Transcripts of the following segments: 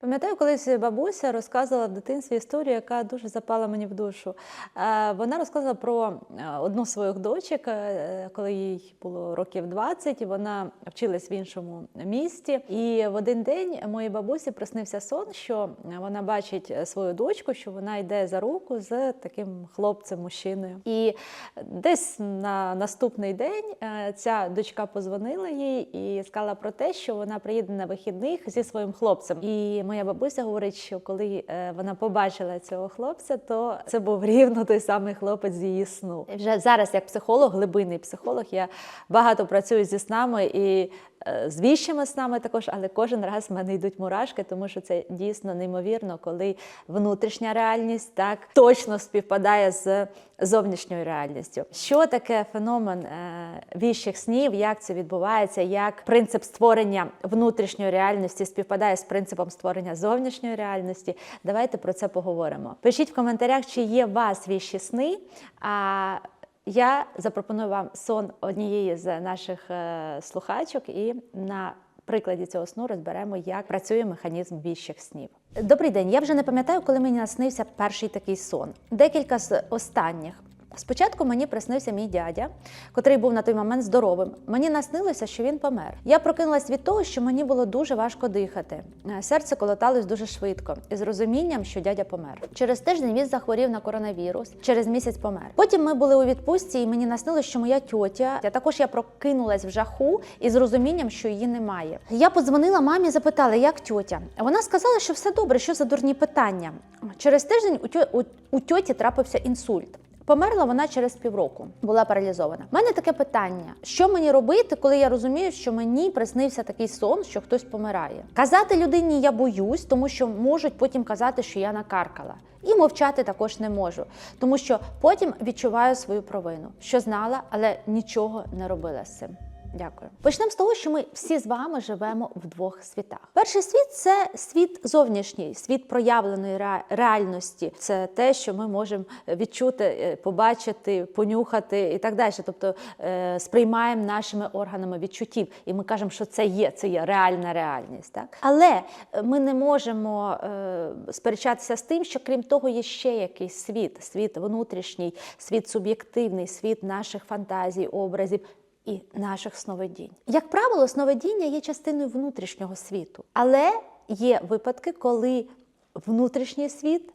Пам'ятаю, колись бабуся розказувала в дитинстві історію, яка дуже запала мені в душу. Е, Вона розказувала про е, одну з своїх дочок, е, коли їй було років 20, і вона вчилась в іншому місті. І в один день моїй бабусі приснився сон, що вона бачить свою дочку, що вона йде за руку з таким хлопцем, мужчиною. І десь на наступний день ця дочка позвонила їй і сказала про те, що вона приїде на вихідних зі своїм хлопцем. І моя бабуся говорить, що коли е, вона побачила цього хлопця, то це був рівно той самий хлопець з її сну. І вже зараз, як психолог, глибинний психолог, я багато працюю зі снами і е, з віщими снами також, але кожен раз в мене йдуть мурашки, тому що це дійсно неймовірно, коли внутрішня реальність так точно співпадає з зовнішньою реальністю. Що таке феномен е, віщих снів? Як це відбувається? Як принцип створення внутрішньої реальності співпадає з принципом створення зовнішньої реальності? Давайте про це поговоримо. Пишіть в коментарях, чи є у вас віщі сни. А я запропоную вам сон однієї з наших е, слухачок, і на прикладі цього сну розберемо, як працює механізм віщих снів. Добрий день. Я вже не пам'ятаю, коли мені наснився перший такий сон. Декілька з останніх. Спочатку мені приснився мій дядя, котрий був на той момент здоровим. Мені наснилося, що він помер. Я прокинулась від того, що мені було дуже важко дихати. Е, Серце колоталось дуже швидко, із розумінням, що дядя помер. Через тиждень він захворів на коронавірус, через місяць помер. Потім ми були у відпустці, і мені наснилося, що моя тьотя. А також я прокинулась в жаху із розумінням, що її немає. Я подзвонила мамі, запитала, як тьотя. Вона сказала, що все добре, що за дурні питання. Через тиждень у тьоті трапився інсульт. Померла вона через півроку, була паралізована. У мене таке питання: що мені робити, коли я розумію, що мені приснився такий сон, що хтось помирає? Казати людині я боюсь, тому що можуть потім казати, що я накаркала. І мовчати також не можу, тому що потім відчуваю свою провину, що знала, але нічого не робила з цим. Дякую. Почнемо з того, що ми всі з вами живемо в двох світах. Перший світ це світ зовнішній, світ проявленої реальності. Це те, що ми можемо відчути, е, побачити, понюхати і так далі. Тобто е, сприймаємо нашими органами відчуттів, і ми кажемо, що це є, це є реальна реальність. Так? Але е, ми не можемо сперечатися з тим, що крім того, є ще якийсь світ, світ внутрішній, світ суб'єктивний, світ наших фантазій, образів і наших сновидінь. Як правило, сновидіння є частиною внутрішнього світу, але є випадки, коли внутрішній світ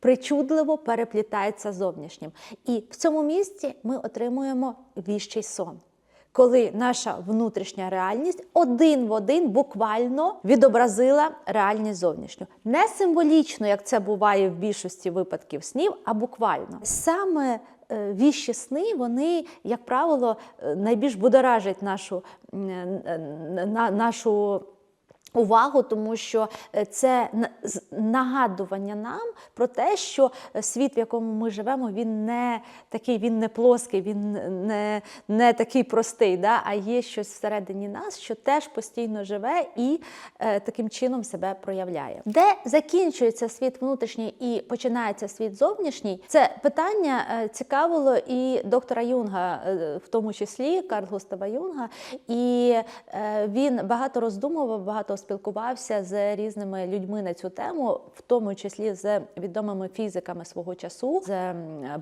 причудливо переплітається з зовнішнім. І в цьому місці ми отримуємо віщий сон. Коли наша внутрішня реальність один в один буквально відобразила реальність зовнішню. Не символічно, як це буває в більшості випадків снів, а буквально. Саме віщі сни, вони, як правило, е, найбільш будоражать нашу, е, на, нашу увагу, тому що е, це нагадування нам про те, що е, світ, в якому ми живемо, він не такий, він не плоский, він не, не такий простий, да? а є щось всередині нас, що теж постійно живе і е, таким чином себе проявляє. Де закінчується світ внутрішній і починається світ зовнішній, це питання е, цікавило і доктора Юнга, в тому числі Карл Густава Юнга, і е, він багато роздумував, багато спілкувався з різними людьми на цю тему, в тому числі з відомими фізиками свого часу, з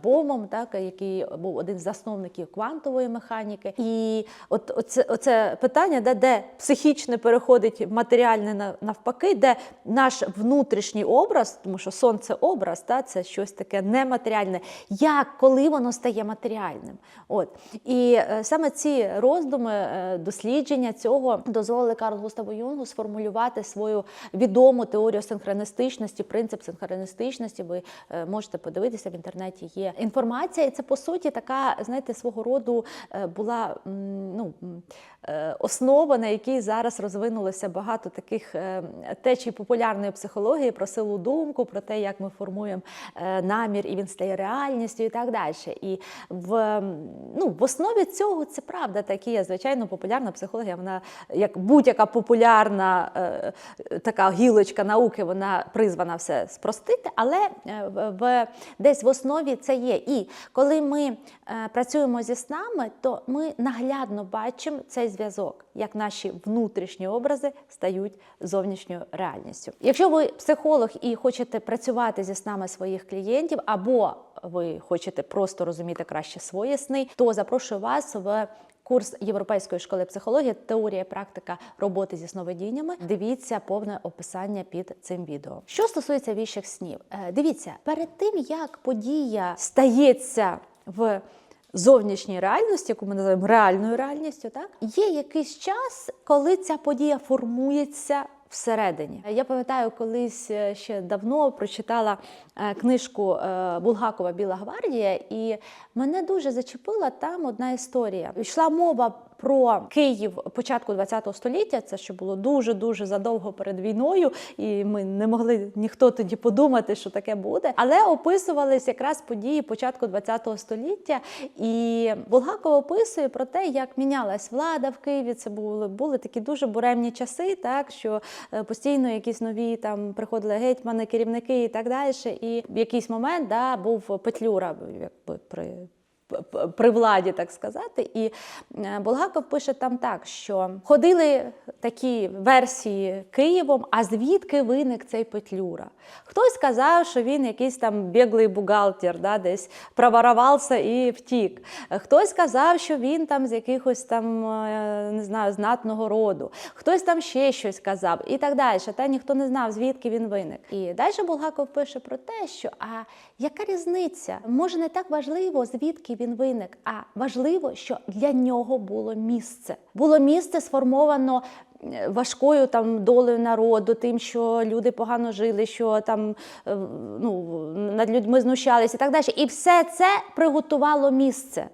Бомом, так який був один з засновників квантової механіки. І от оце, оце питання, де, де психічне переходить матеріальне навпаки, де наш внутрішній образ, тому що сон це образ, та це щось таке нематеріальне. Як коли воно стає матеріальним? От і е, саме ці роздуми, е, дослідження цього дозволили Карлу Густаву Юнгу сформулювати свою відому теорію синхроністичності, принцип синхроністичності. Ви е, можете подивитися в інтернеті. Є інформація, і це по суті така, знаєте, свого роду е, була ну. е, Основа, на якій зараз розвинулося багато таких течій популярної психології про силу думку, про те, як ми формуємо намір, і він стає реальністю, і так далі. І в, ну, в основі цього це правда, такі звичайно популярна психологія. Вона як будь-яка популярна е, така гілочка науки, вона призвана все спростити, але е, в- десь в основі це є. І коли ми е, працюємо зі снами, то ми наглядно бачимо цей зв'язок, як наші внутрішні образи стають зовнішньою реальністю. Якщо ви психолог і хочете працювати зі снами своїх клієнтів, або ви хочете просто розуміти краще свої сни, то запрошую вас в Курс Європейської школи психології, теорія практика роботи зі сновидіннями. Дивіться повне описання під цим відео. Що стосується віщих снів, Е, дивіться, перед тим як подія стається в зовнішній реальності, яку ми називаємо реальною реальністю, так є якийсь час, коли ця подія формується. Всередині я пам'ятаю, колись е, ще давно прочитала е, книжку е, Булгакова Біла гвардія, і мене дуже зачепила там одна історія. Йшла мова про Київ початку ХХ століття. Це ще було дуже дуже задовго перед війною, і ми не могли ніхто тоді подумати, що таке буде. Але описувались якраз події початку ХХ століття. І Булгаков описує про те, як мінялась влада в Києві. Це були, були такі дуже буремні часи, так що е, постійно якісь нові там приходили гетьмани, керівники і так далі. І в якийсь момент да, був Петлюра, якби при. При владі, так сказати, і е, Булгаков пише там так, що ходили такі версії Києвом, а звідки виник цей Петлюра? Хтось сказав, що він якийсь там біглий бухгалтер, да, десь проворовався і втік. Хтось сказав, що він там з якихось там е, не знаю, знатного роду. Хтось там ще щось казав і так далі. Та ніхто не знав, звідки він виник. І далі Булгаков пише про те, що а яка різниця? Може, не так важливо, звідки він виник, а важливо, що для нього було місце. Було місце сформовано. е, Важкою там долею народу, тим, що люди погано жили, що там е, ну, над людьми знущалися і так далі. І все це приготувало місце.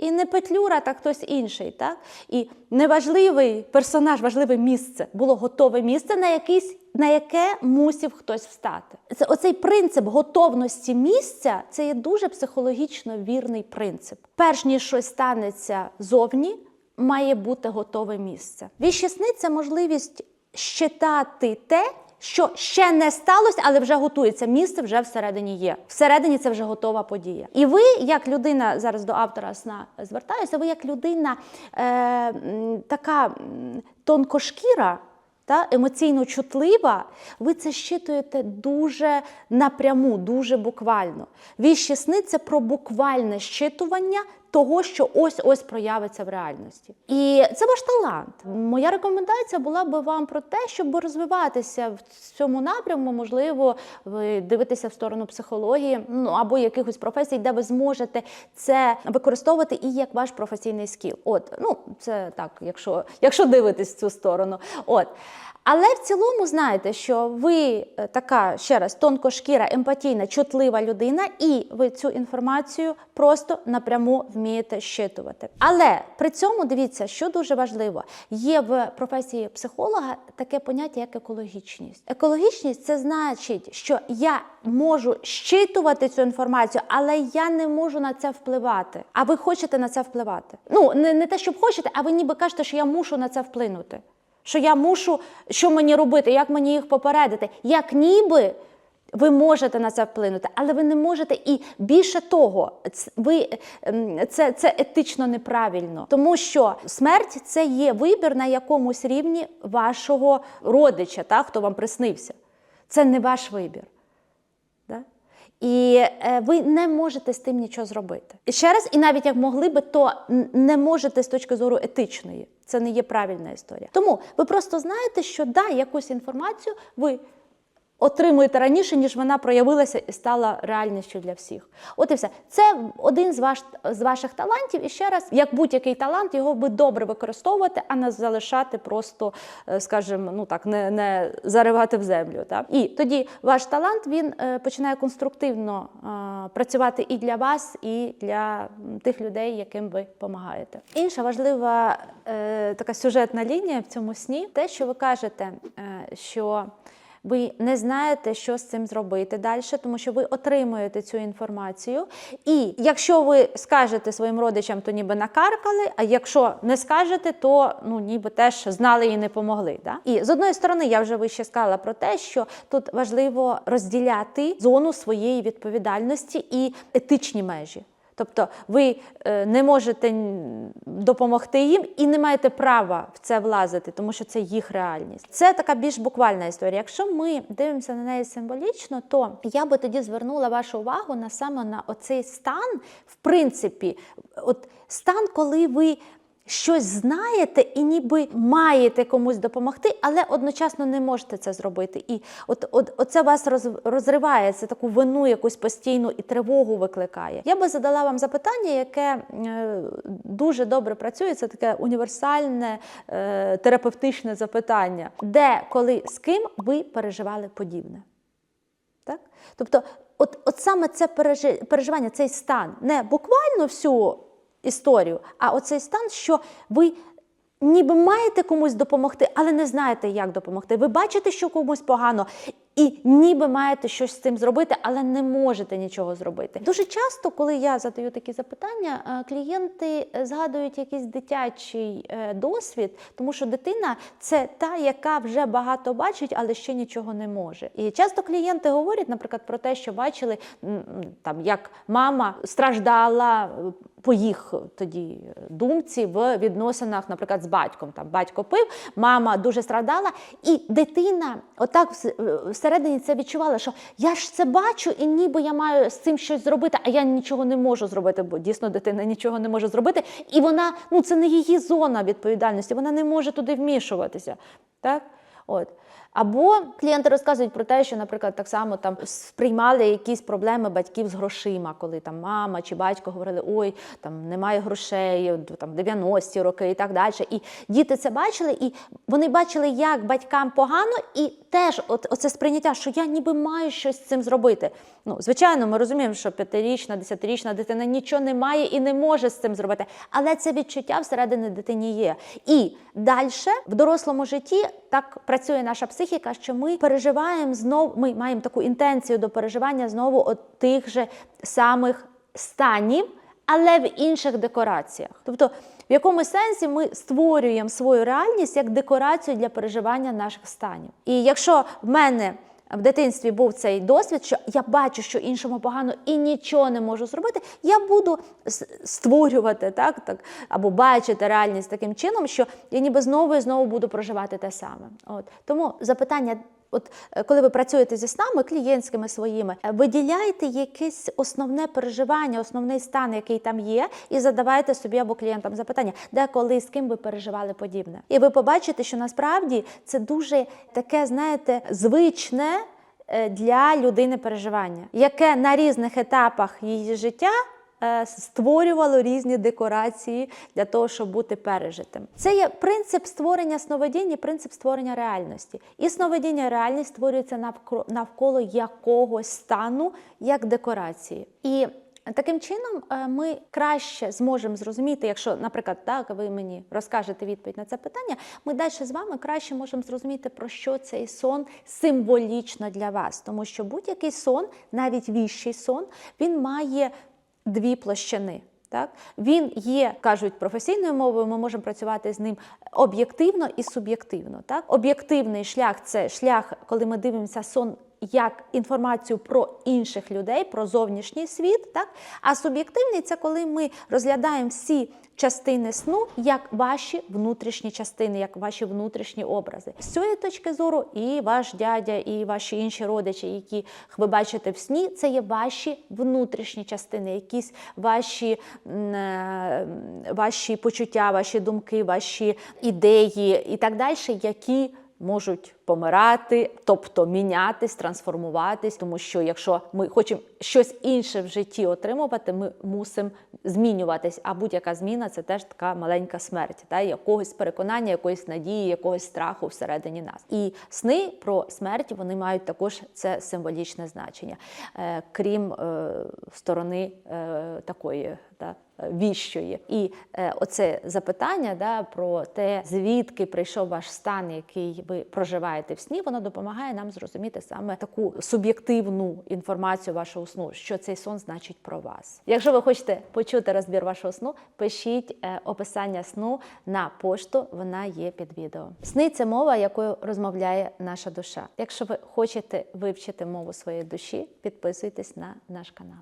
І не Петлюра, так хтось інший. Так? І неважливий персонаж, важливе місце, було готове місце, на, якийсь, на яке мусив хтось встати. Це оцей принцип готовності місця це є дуже психологічно вірний принцип. Перш ніж щось станеться зовні, має бути готове місце. Віщісни – це можливість щитати те, що ще не сталося, але вже готується. Місце вже всередині є. Всередині це вже готова подія. І ви, як людина, зараз до автора сна звертаюся, ви як людина е, така тонкошкіра. Та емоційно чутлива, ви це щитуєте дуже напряму, дуже буквально. Віщі сни це про буквальне щитування того, що ось-ось проявиться в реальності. І це ваш талант. Моя рекомендація була би вам про те, щоб розвиватися в цьому напрямку. Можливо, ви дивитеся в сторону психології, ну або якихось професій, де ви зможете це використовувати і як ваш професійний скіл. От, ну це так, якщо, якщо дивитесь в цю сторону. От. Але в цілому знаєте, що ви е, така ще раз тонкошкіра, емпатійна, чутлива людина, і ви цю інформацію просто напряму вмієте щитувати. Але при цьому дивіться, що дуже важливо, є в професії психолога таке поняття, як екологічність. Екологічність це значить, що я можу щитувати цю інформацію, але я не можу на це впливати. А ви хочете на це впливати? Ну не, не те, щоб хочете, а ви ніби кажете, що я мушу на це вплинути. Що я мушу, що мені робити, як мені їх попередити, як ніби ви можете на це вплинути, але ви не можете. І більше того, ви ем, це, це етично неправильно, тому що смерть це є вибір на якомусь рівні вашого родича, та, хто вам приснився. Це не ваш вибір. Да? І е, ви не можете з тим нічого зробити. І ще раз, і навіть як могли би, то не можете з точки зору етичної. Це не є правильна історія. Тому ви просто знаєте, що да, якусь інформацію ви отримуєте раніше, ніж вона проявилася і стала реальністю для всіх. От і все. Це один з, ваш, з ваших талантів. І ще раз, як будь-який талант, його би добре використовувати, а не залишати просто, е, скажімо, ну так, не, не заривати в землю. Так? І тоді ваш талант він е, починає конструктивно е, працювати і для вас, і для тих людей, яким ви допомагаєте. Інша важлива така сюжетна лінія в цьому сні, те, що ви кажете, що Ви не знаєте, що з цим зробити далі, тому що ви отримуєте цю інформацію. І якщо ви скажете своїм родичам, то ніби накаркали, а якщо не скажете, то ну ніби теж знали і не помогли. Да? І з одної сторони, я вже вище сказала про те, що тут важливо розділяти зону своєї відповідальності і етичні межі. Тобто ви е, не можете допомогти їм і не маєте права в це влазити, тому що це їх реальність. Це така більш буквальна історія. Якщо ми дивимося на неї символічно, то я би тоді звернула вашу увагу на саме на оцей стан, в принципі, от стан, коли ви. Щось знаєте і ніби маєте комусь допомогти, але одночасно не можете це зробити. І от, от оце вас роз, розриває, це таку вину якусь постійну і тривогу викликає. Я би задала вам запитання, яке е, дуже добре працює. Це таке універсальне е, терапевтичне запитання, де, коли, з ким ви переживали подібне. Так? Тобто, от, от саме це переживання, цей стан, не буквально всю історію, а оцей стан, що ви ніби маєте комусь допомогти, але не знаєте, як допомогти. Ви бачите, що комусь погано, і ніби маєте щось з цим зробити, але не можете нічого зробити. Дуже часто, коли я задаю такі запитання, е, клієнти е, згадують якийсь дитячий е, досвід, тому що дитина це та, яка вже багато бачить, але ще нічого не може. І часто клієнти говорять, наприклад, про те, що бачили там, як мама страждала по їх тоді думці в відносинах, наприклад, з батьком. Там батько пив, мама дуже страждала, і дитина отак всередині це відчувала, що я ж це бачу, і ніби я маю з цим щось зробити, а я нічого не можу зробити, бо дійсно дитина нічого не може зробити. І вона, ну це не її зона відповідальності, вона не може туди вмішуватися. Так? От. Або клієнти розказують про те, що, наприклад, так само там сприймали якісь проблеми батьків з грошима, коли там мама чи батько говорили, ой, там немає грошей, там 90-ті роки і так далі. І діти це бачили, і вони бачили, як батькам погано, і теж от, оце сприйняття, що я ніби маю щось з цим зробити. Ну, звичайно, ми розуміємо, що п'ятирічна, десятирічна дитина нічого не має і не може з цим зробити. Але це відчуття всередині дитині є. І далі в дорослому житті так працює наша психіка, що ми переживаємо знову, ми маємо таку інтенцію до переживання знову от тих же самих станів, але в інших декораціях. Тобто, в якому сенсі ми створюємо свою реальність як декорацію для переживання наших станів. І якщо в мене в дитинстві був цей досвід, що я бачу, що іншому погано і нічого не можу зробити, я буду створювати так, так або бачити реальність таким чином, що я ніби знову і знову буду проживати те саме. От тому запитання. От е, коли ви працюєте зі снами клієнтськими своїми, е, виділяйте якесь основне переживання, основний стан, який там є, і задавайте собі або клієнтам запитання, де коли з ким ви переживали подібне. І ви побачите, що насправді це дуже таке, знаєте, звичне е, для людини переживання, яке на різних етапах її життя створювало різні декорації для того, щоб бути пережитим. Це є принцип створення сновидінь і принцип створення реальності. І сновидіння реальність створюється навколо якогось стану як декорації. І Таким чином, е, ми краще зможемо зрозуміти, якщо, наприклад, так ви мені розкажете відповідь на це питання, ми далі з вами краще можемо зрозуміти, про що цей сон символічно для вас. Тому що будь-який сон, навіть віщий сон, він має дві площини. Так? Він є, кажуть професійною мовою, ми можемо працювати з ним об'єктивно і суб'єктивно. Так? Об'єктивний шлях це шлях, коли ми дивимося сон як інформацію про інших людей, про зовнішній світ. Так? А суб'єктивний це коли ми розглядаємо всі частини сну як ваші внутрішні частини, як ваші внутрішні образи. З цієї точки зору, і ваш дядя, і ваші інші родичі, які ви бачите в сні, це є ваші внутрішні частини, якісь ваші, е, ваші почуття, ваші думки, ваші ідеї і так далі, які можуть помирати, тобто мінятись, трансформуватись, тому що якщо ми хочемо щось інше в житті отримувати, ми мусимо змінюватись. А будь-яка зміна це теж така маленька смерть, та якогось переконання, якоїсь надії, якогось страху всередині нас. І сни про смерть вони мають також це символічне значення, е, крім е, сторони е, такої. Та, Віщої. І е, оце запитання да, про те, звідки прийшов ваш стан, який ви проживаєте відчуваєте в сні, воно допомагає нам зрозуміти саме таку суб'єктивну інформацію вашого сну, що цей сон значить про вас. Якщо ви хочете почути розбір вашого сну, пишіть е, описання сну на пошту, вона є під відео. Сни це мова, якою розмовляє наша душа. Якщо ви хочете вивчити мову своєї душі, підписуйтесь на наш канал.